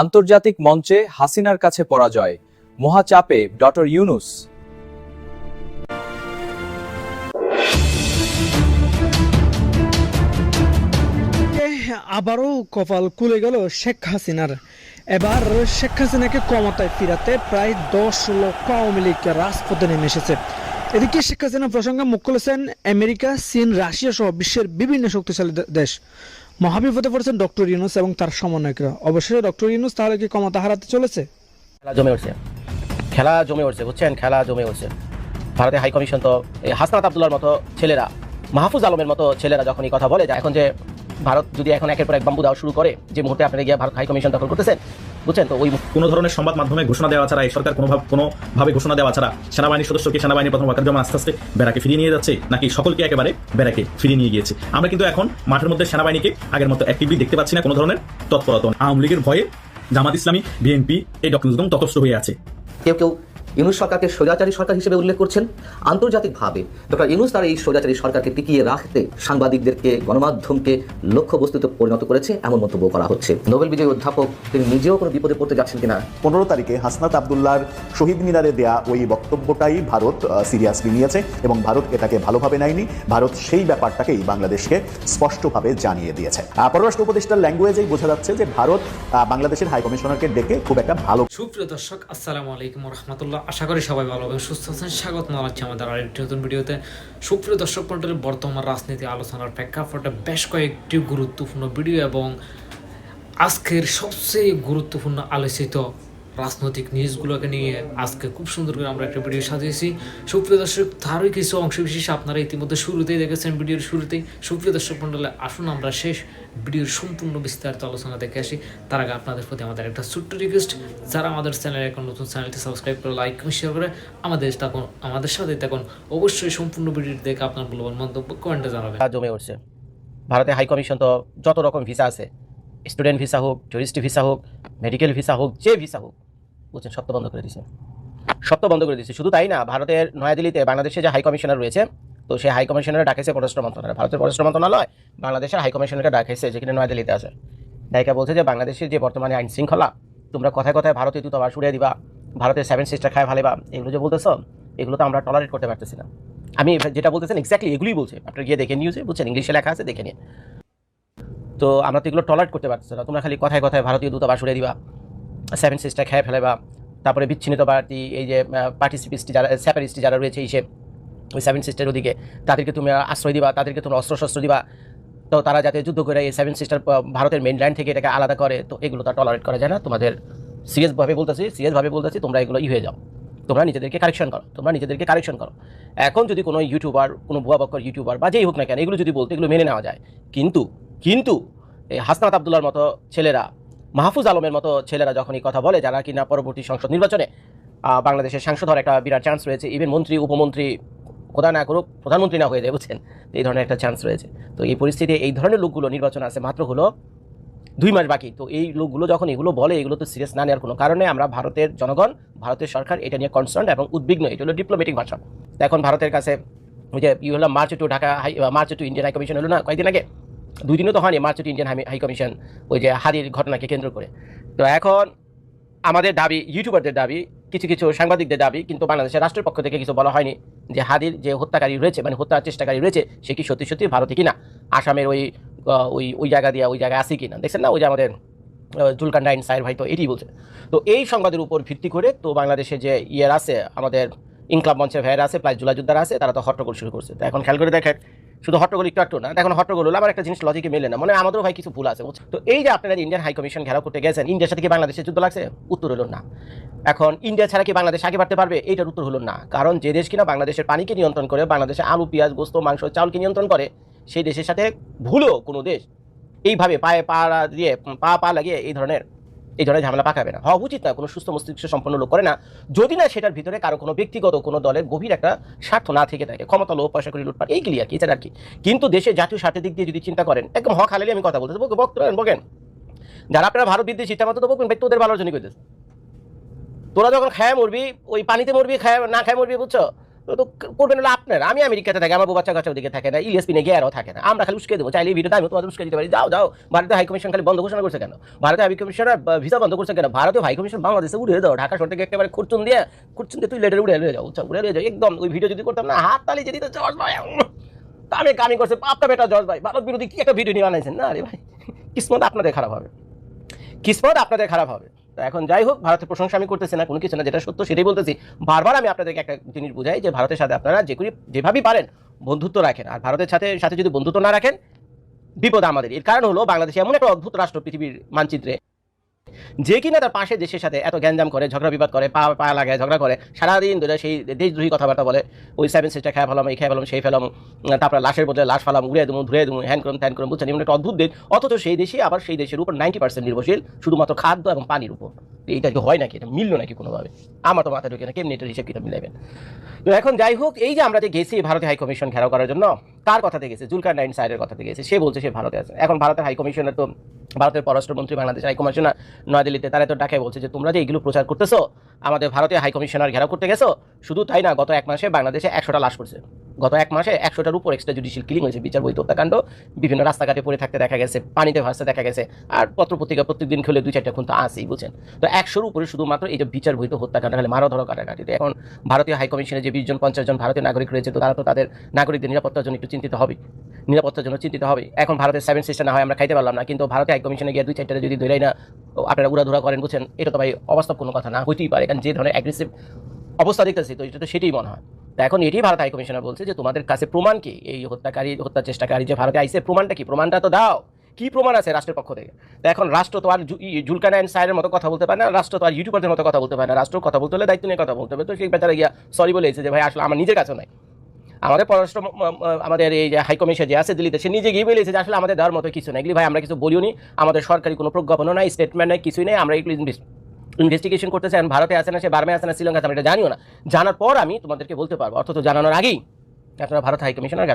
আন্তর্জাতিক মঞ্চে হাসিনার কাছে পরাজয়। মহাচাপে ডক্টর ইউনুস। আবারও কপাল খুলে গেল শেখ হাসিনার। এবার শেখ হাসিনাকে ক্ষমতায় ফিরাতে প্রায় দশ লক্ষ আওয়ামী লীগ রাজপথে নেমে এসেছে। এদিকে শেখ হাসিনা প্রসঙ্গে মুখ খুলেছেন আমেরিকা, চীন, রাশিয়া সহ বিশ্বের বিভিন্ন শক্তিশালী দেশ। মহাবিপদে পড়েছেন ডক্টর ইউনুস এবং তার সমন্বয়করা। অবশেষে ডক্টর ইউনুস তাহলে কি ক্ষমতা হারাতে চলেছে? খেলা জমে উঠছে। খেলা জমে উঠছে, বুঝছেন? খেলা জমে উঠছে। ভারতের হাই কমিশন তো, এই হাসনাত আবদুল্লার মতো ছেলেরা, মাহফুজ আলমের মতো ছেলেরা যখন এই কথা বলে, যে এখন যে ভারত যদি এখন একের পর এক বাম্বু দেওয়া শুরু করে, যে মুহূর্তে আপনারা গিয়ে ভারত হাই কমিশন দখল করতেছেন বুঝছেন? তো ওই কোনো ধরনের সংবাদ মাধ্যমে ঘোষণা দেওয়া ছাড়া এই সরকার কোনোভাবে কোনোভাবে ঘোষণা দেওয়া ছাড়া সেনাবাহিনীর সদস্যকে সেনাবাহিনী প্রথম ওয়াকার জমা আস্তে আস্তে বেড়াকে ফিরিয়ে নিয়ে যাচ্ছে? নাকি সকলকে একেবারে বেড়াকে ফিরিয়ে নিয়ে গিয়েছে? আমরা কিন্তু এখন মাঠের মধ্যে সেনাবাহিনীকে আগের মতো অ্যাক্টিভলি দেখতে পাচ্ছি না, কোনো ধরনের তৎপরতা আওয়ামী লীগের ভয়ে জামাত ইসলামী, বিএনপি, এই ডক্টর তটস্থ হয়ে আছে। কেউ কেউ ইউনুস সরকারকে স্বৈরাচারী সরকার হিসেবে উল্লেখ করছেন। আন্তর্জাতিকভাবে ডক্টর ইউনুস তার এই স্বৈরাচারী সরকারকে টিকিয়ে রাখতে সাংবাদিকদেরকে গণমাধ্যমকে লক্ষ্যবস্তুতে পরিণত করেছে এমন মন্তব্য করা হচ্ছে। নোবেল বিজয়ী অধ্যাপক তিনি নিজেও কোনো বিপদে পড়তে যাচ্ছেন কিনা? পনেরো তারিখে হাসনাত আবদুল্লার শহীদ মিনারে দেয়া ওই বক্তব্যটাই ভারত সিরিয়াসলি নিয়েছে এবং ভারত এটাকে ভালোভাবে নেয়নি। ভারত সেই ব্যাপারটাকেই বাংলাদেশকে স্পষ্টভাবে জানিয়ে দিয়েছে। পররাষ্ট্র উপদেষ্টার ল্যাঙ্গুয়েজেই বোঝা যাচ্ছে যে ভারত বাংলাদেশের হাই কমিশনারকে ডেকে খুব একটা ভালো সুপ্রিয় দর্শক আসসালামু আলাইকুম রহমতুল্লাহ। আশা করি সবাই ভালো এবং সুস্থ আছেন। স্বাগত জানাচ্ছি আমাদের আরেকটি নতুন ভিডিওতে। সুপ্রিয় দর্শক মন্ডলের বর্তমান রাজনীতি আলোচনার প্রেক্ষাপটে বেশ কয়েকটি গুরুত্বপূর্ণ ভিডিও এবং আজকের সবচেয়ে গুরুত্বপূর্ণ আলোচিত রাজনৈতিক নিউজগুলোকে নিয়ে আজকে খুব সুন্দর করে আমরা একটা ভিডিও সাজিয়েছি। সুপ্রিয় দর্শক তারই কিছু অংশ বিশেষ আপনারা ইতিমধ্যে শুরুতেই দেখেছেন ভিডিওর শুরুতেই। সুপ্রিয় দর্শক মন্ডলে আসুন আমরা শেষ ভিডিওর সম্পূর্ণ বিস্তারিত আলোচনা দেখে আসি। তার আগে আপনাদের প্রতি আমাদের একটা ছোট্ট রিকোয়েস্ট যারা আমাদের চ্যানেলে এখন নতুন চ্যানেলটি সাবস্ক্রাইব করে লাইক শেয়ার করে আমাদের তখন, আমাদের সাথে তখন অবশ্যই সম্পূর্ণ ভিডিওটি দেখে আপনার মূল্যবান মন্তব্য কমেন্টে জানাবেন। জমে উঠছে। ভারতের হাই কমিশন তো যত রকম ভিসা আছে স্টুডেন্ট ভিসা হোক টুরিস্ট ভিসা হোক মেডিকেল ভিসা হোক, যে ভিসা হোক। বুঝছেন সব বন্ধ করে দিয়েছে তো বন্ধ করে দিয়েছে। শুধু তাই না, ভারতের নয়াদিল্লিতে বাংলাদেশের যে হাই কমিশনার রয়েছে, তো সেই হাই কমিশনারে ডাকেছে পররাষ্ট্র মন্ত্রণালয়। ভারতের পররাষ্ট্র মন্ত্রণালয় বাংলাদেশের হাই কমিশনারকে ডাকেছে যেখানে নয়াদিল্লিতে আছে। ডাইকা বলছে যে, বাংলাদেশের যে বর্তমানে আইন শৃঙ্খলা, তোমরা কথায় কথায় ভারতীয় দূতাবাস উড়িয়ে দিবা, ভারতের সেভেন সিস্টার খায় ভালেবা এগুলো যে বলতেছো, এগুলো তো আমরা টলারেট করতে পারতেছি না। আমি যেটা বলতেছেন এক্স্যাক্টলি এগুলোই বলছে। আপনার গিয়ে দেখে নিউজে বুঝছেন? ইংলিশে লেখা আছে, দেখে নিন। তো আমরা তো এগুলো টলারেট করতে পারতেছি না। তোমরা খালি কথায় কথায় ভারতীয় দূতাবাস উড়িয়ে দিবা। সেভেন সিস্টার খেয়ে ফেলেবা তারপরে বিচ্ছিন্নত পার্টি, এই যে পার্টিসিপিস্টি যারা স্যাপারিস্টি যারা রয়েছে এই সে, ওই সেভেন সিস্টার ওদিকে, তাদেরকে তুমি আশ্রয় দিবা, তাদেরকে তোমরা অস্ত্র শস্ত্র দিবা। তো তারা যাতে যুদ্ধ করে এই সেভেন সিস্টার ভারতের মেনল্যান্ড থেকে এটাকে আলাদা করে, তো এগুলো তো টলারেট করা যায় না। তোমাদের সিরিয়াসভাবে বলতেছি সিরিয়াসভাবে বলতেছি, তোমরা এগুলো ই হয়ে যাও। তোমরা নিজেদেরকে কারেকশন করো, তোমরা নিজেদেরকে কারেকশন করো। এখন যদি কোনো ইউটিউবার কোনো ভুয়া বক্কর ইউটিউবার বা যেই হোক না কেন, এগুলো যদি বলতে, এগুলো মেনে নেওয়া যায়। কিন্তু কিন্তু, এই হাসনাত আবদুল্লার মতো ছেলেরা মাহফুজ আলমের মতো ছেলেরা যখন এই কথা বলে, যারা কিনা পরবর্তী সংসদ নির্বাচনে বাংলাদেশের সাংসদ হওয়ার একটা বিরাট চান্স রয়েছে। ইভেন মন্ত্রী, উপমন্ত্রী কোথা না করুক, প্রধানমন্ত্রী না হয়ে যায়, বুঝছেন? এই ধরনের একটা চান্স রয়েছে। তো এই পরিস্থিতি এই ধরনের লোকগুলো নির্বাচন আছে মাত্র হলো দুই মাস বাকি। তো এই লোকগুলো যখন এগুলো বলে, এগুলো তো সিরিয়াস না নেওয়ার কোনো কারণে আমরা ভারতের জনগণ, ভারতের সরকার এটা নিয়ে কনসার্ন এবং উদ্বিগ্ন। এটা হলো ডিপ্লোমেটিক ভাষা এখন ভারতের কাছে, ওই যে ই হলো march to Dhaka high march to Indian high commission হলো না, কয়েকদিন আগে? দুই দিনও তো হয়নি march to Indian high commission ওই যে হাদির ঘটনাকে কেন্দ্র করে। তো এখন আমাদের দাবি ইউটিউবারদের দাবি, কিছু কিছু সাংবাদিকদের দাবি, কিন্তু বাংলাদেশের রাষ্ট্রের পক্ষ থেকে কিছু বলা হয়নি যে হাদির যে হত্যাকারী রয়েছে মানে হত্যার চেষ্টাকারী রয়েছে, সে কি সত্যি সত্যি ভারতে কিনা? আসামের ওই ওই ওই জায়গা দিয়ে ওই জায়গায় আসি কিনা? দেখছেন না? ওই যে আমাদের জুলকান্ডাইন সাইর ভাই তো এটি বলছে। তো এই সংবাদের উপর ভিত্তি করে তো বাংলাদেশে যে ইয়ের আছে, আমাদের ইনকলাব মঞ্চের ভাইয়েরা আছে, প্লাস জুলাই যোদ্ধারা আছে, তারা তো হট্টগোল শুরু করছে। তো এখন খেয়াল করে দেখেন শুধু হট্টগোল একটু একটু না, এখন হট্টগোল আমার একটা জিনিস লজিকে মেলে না। মানে আমাদেরও ভাই কিছু ভুল আছে তো এই যে আপনারা ইন্ডিয়ান হাই কমিশন ঘেরাও করতে গেছেন ইন্ডিয়ার সাথে কি বাংলাদেশের যুদ্ধ লাগছে? উত্তর হলো না। এখন ইন্ডিয়া ছাড়া কি বাংলাদেশ আগে বাড়তে পারবে? এইটার উত্তর হলো না। কারণ যে দেশ কিনা বাংলাদেশের পানিকে নিয়ন্ত্রণ করে বাংলাদেশে আলু, পেঁয়াজ, গোস্ত, মাংস, চাউলকে নিয়ন্ত্রণ করে, সেই দেশের সাথে ভুলেও কোনো দেশ এইভাবে পায়ে পা দিয়ে পা পা লাগিয়ে এই ধরনের এই ধরনের ঝামেলা পাকাবে না। হওয়া উচিত না কোনো সুস্থ মস্তিষ্ক সম্পন্ন লোক করে না। যদি না, সেটার ভিতরে কারও কোনো ব্যক্তিগত, কোনো দলের গভীর একটা স্বার্থ না থেকে থাকে। ক্ষমতা লোক পয়সা করে লুটপাট এই ক্লিয়ার কি, এছাড়া আর কি। কিন্তু দেশের জাতীয় স্বার্থের দিক দিয়ে যদি চিন্তা করেন, একদম হক হালালি আমি কথা বলতেছি, বকে বক্তব্য বকেন। যারা আপনারা ভারত বিদ্বেষী চিন্তা মতো তো বকবেন ব্যক্তি ওদের ভালোর জন্য তোরা যখন খায় মরবি, ওই পানিতে মরবি, খায় না খায় মরবি, বুঝছ? তো করবেন হলো আপনার। আমি আমেরিকাতে থাকি, আমার বাচ্চা কাচ্চা ওদিকে থাকে না, ইলিয়াস পিনে গিয়ারও থাকে না। আমরা খালি উস্কে দেবো, চাইলে এই ভিডিওটা আমি তোমাদের উস্কে দিতে পারি। যাও যাও, ভারতীয় হাই কমিশন খালি বন্ধ ঘোষণা করছে কেন? ভারতীয় হাই কমিশনার ভিসা বন্ধ করছে কেন? ভারতীয় হাই কমিশন বাংলাদেশে উড়ে দাও, ঢাকা শহর থেকে একেবারে খুরচুন দিয়ে খুরচুন দিয়ে তুই লেটার উড়ে উড়ে যাও উড়ে উড়ে যাও। একদম ওই ভিডিও যদি করতাম না, হাত তালি যদি তো জর্জ ভাই কামে কামি করছে আপনার বেটা জর্জ ভাই। ভারত বিরোধী কি একটা ভিডিও নিয়ে বানাইছেন? না আরে ভাই, কিসমত আপনাদের খারাপ হবে। কিসমত আপনাদের খারাপ হবে। এখন যাই হোক, ভারতের প্রশংসা আমি করতেছি না, কোনো কিছু না, যেটা সত্য সেটাই বলতেছি। বারবার আমি আপনাদেরকে একটা জিনিস বুঝাই যে, ভারতের সাথে আপনারা যে করি যেভাবেই পারেন, বন্ধুত্ব রাখেন। আর ভারতের সাথে সাথে যদি বন্ধুত্ব না রাখেন, বিপদ আমাদের। এর কারণ হলো বাংলাদেশ এমন একটা অদ্ভুত রাষ্ট্র পৃথিবীর মানচিত্রে। যে কিনা তার পাশের দেশের সাথে এত গ্যাঞ্জাম করে, ঝগড়া বিবাদ করে, পা পা লাগায় ঝগড়া করে, সারাদিন ধরে সেই দেশদ্রোহী কথাবার্তা বলে, ওই সেভেন সিস্টার খেয়ে ফেলাম, এই খেয়ে ফেলাম, সেই ফেলাম তারপরে লাশের বদলে লাশ ফেলাম উড়ে দেবো, ধুয়ে দেবো, হ্যান করুন, ত্যান করুন, বুঝছেন এমন একটা অদ্ভুত দেশ। অথচ সেই দেশে আবার সেই দেশের উপর নাইনটি পার্সেন্ট নির্ভরশীল, শুধুমাত্র খাদ্য এবং পানির উপর। এইটা কি হয় নাকি? এটা মিললো নাকি কোনোভাবে? আমার তো মাথায় ঢুকে না, কেমনি এটার হিসেব কিতাব মিলাবেন তো এখন যাই হোক, এই যে আমরা যে গেছি ভারতীয় হাই কমিশন ঘেরাও করার জন্য কার কথাতে গেছে জুলকার নাইন সাইডের কথাতে গেছে সে বলছে সে ভারতে আছে। এখন ভারতের হাই কমিশনার তো, ভারতের পররাষ্ট্রমন্ত্রী বাংলাদেশের হাই কমিশনার নয়াদিল্লিতে, তারা তো ডাকে, বলছে যে, তোমরা যে এইগুলো প্রচার করতেছো, আমাদের ভারতীয় হাই কমিশনার ঘেরাও করতে গেছো, শুধু তাই না, গত এক মাসে বাংলাদেশে একশোটা লাশ পড়ছে। গত এক মাসে একশোটার উপর এক্সট্রা জুডিশিয়াল কিলিং হয়েছে, বিচার বৈধ হত্যাকাণ্ড, বিভিন্ন রাস্তাঘাটে পড়ে থাকতে দেখা গেছে, পানিতে ভাসতে দেখা গেছে, আর পত্রপত্রিকা প্রত্যেকদিন খেলে দুই চারটা খুন তো আসেই বুঝছেন? তো একশোর উপরে শুধুমাত্র এই যে বিচার বৈধ হত্যাকাণ্ড খালি মারো ধরো কাটাকাটিতে। এখন ভারতীয় হাই কমিশনে যে বিশ জন, পঞ্চাশ জন ভারতীয় নাগরিক রয়েছে, তো তারা তো তাদের নাগরিকদের নিরাপত্তার জন্য একটু চিন্তিত হবে। নিরাপত্তার জন্য চিন্তিত হবে। এখন ভারতের সেভেন সিস্টার না হয় আমরা খাইতে পারলাম না, কিন্তু ভারতীয় হাই কমিশনে গিয়ে দুই চারটা যদি ধরেই না আপনারা উড়াধুরা করেন, বুঝছেন? এটা তো ভাই অবাস্তব কোনো কথা না, হইতেই পারে, কারণ যে ধরনের অ্যাগ্রেসিভ অবস্থা দেখতেছি, তো এটা তো সেটাই মনে হয়। তো এখন এটি ভারত হাই কমিশনার বলছে যে তোমাদের কাছে প্রমাণ কি? এই হত্যাকারী হত্যা চেষ্টাকারী যে ভারতে আইসে, প্রমাণটা কি? প্রমাণটা তো দাও। কি প্রমাণ আছে রাষ্ট্রের পক্ষ থেকে? তো এখন রাষ্ট্র তো আর জুলকানায়ন সাইরের মতো কথা বলতে পারে না, রাষ্ট্র তো আর ইউটিউবারদের মতো কথা বলতে পারে না, রাষ্ট্র কথা বলতে হলে দায়িত্ব নিয়ে কথা বলতে হবে। তো সেই বেচারা গিয়া সরি বলেছে যে ভাই, আসলে আমার নিজের কাছেও নাই। আমাদের পররাষ্ট্র আমাদের এই যে হাইকমিশন যে আছে দিল্লিতে, সে নিজে গিয়ে বলেছে যে আসলে আমাদের দেওয়ার মতো কিছু নেই। এগুলি ভাই আমরা কিছু বলিও নি আমাদের সরকারি কোনো প্রজ্ঞাপনও নাই স্টেটমেন্ট নাই, কিছুই নেই। আমরা এগুলি ইনভেস্টিগেশন করতে এখন ভারতে আছে না সে বার্মে আছে না শ্রীলঙ্কা আমরা এটা জানিও না। জানার পর আমি তোমাদেরকে বলতে পারব। অর্থ তো জানানোর আগেই আপনারা ভারত হাই কমিশনার